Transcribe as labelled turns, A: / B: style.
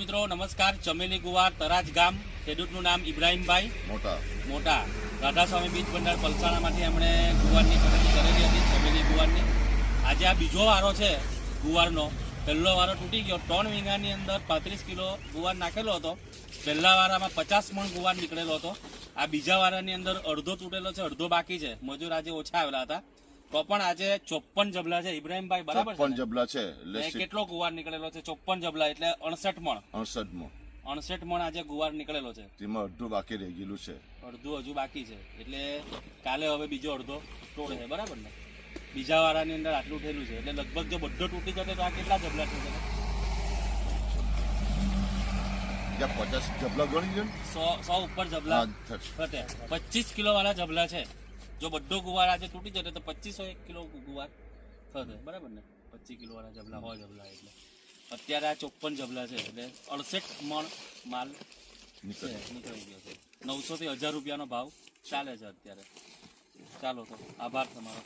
A: મિત્રો નમસ્કાર. ચમેલી ગુવાર તરાજ ગામ. ખેડૂતનું નામ ઇબ્રાહીમભાઈ.
B: મોટા.
A: મોટા. રાધાસ્વામી બીજ ભંડાર પલસાણામાંથી એમણે ગુવારની ખરીદી કરેલી હતી ચમેલી ગુવારની. આજે આ બીજો વારો છે ગુવારનો. પહેલો વારો તૂટી ગયો. ત્રણ વીઘાની અંદર પાંત્રીસ કિલો ગુવાર નાખેલો હતો. પહેલા વારામાં પચાસ મણ ગુવાર નીકળેલો હતો. આ બીજા વારાની અંદર અડધો તૂટેલો છે અડધો બાકી છે. મજૂર આજે ઓછા આવેલા હતા. તો પણ આજે ચોપ્પન જબલા છે ઇબ્રાહીમભાઈ બરાબર ચોપન
B: જબલા છે. એટલે
A: કેટલો ગુવાર નીકળેલો છે? ચોપ્પન જબલા એટલે અડસઠ મણ.
B: અડસઠ મણ.
A: અડસઠ મણ આજે ગુવાર નીકળેલો છે.
B: તેમાં અડધું બાકી રહી ગયેલું છે.
A: અડધું હજુ બાકી છે. એટલે કાલે હવે બીજો અડધો તોડે છે બરાબર ને? બીજા વાળાની અંદર આટલું થયેલું છે. એટલે લગભગ જો બધો તૂટી જતો તો આ કેટલા જબલા થઈ
B: જશે પચાસ જબલા ગણી
A: સો સો ઉપર જબલા પચીસ કિલો વાળા જબલા છે. જો બધો ગુવાર આજે તૂટી જતો તો પચીસો એક કિલો ગુવાર થશે. બરાબર ને? પચીસ કિલો વાળા જબલા હોય જબલા એટલે. અત્યારે આ ચોપ્પન જબલા છે એટલે અડસઠ મણ માલ નીકળે ગયો છે. નવસો થી હજાર રૂપિયાનો ભાવ ચાલે છે અત્યારે. ચાલો તો, આભાર તમારો.